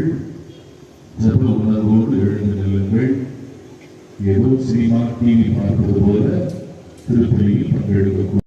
இருப்பவர்கள் ஜப உணர்வோடு எழுந்து நில்லுங்கள். ஏதோ சினிமா டிவி பார்ப்பது போல திருப்பலியில் பங்கெடுக்க